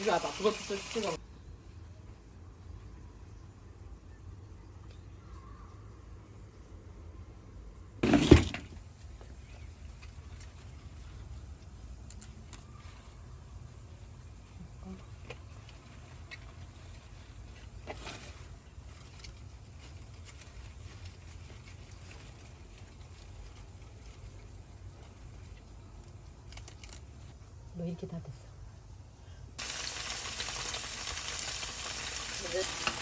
이거 와봐. 그것도 찍- 찍 뭐 이렇게 다 됐어. 근데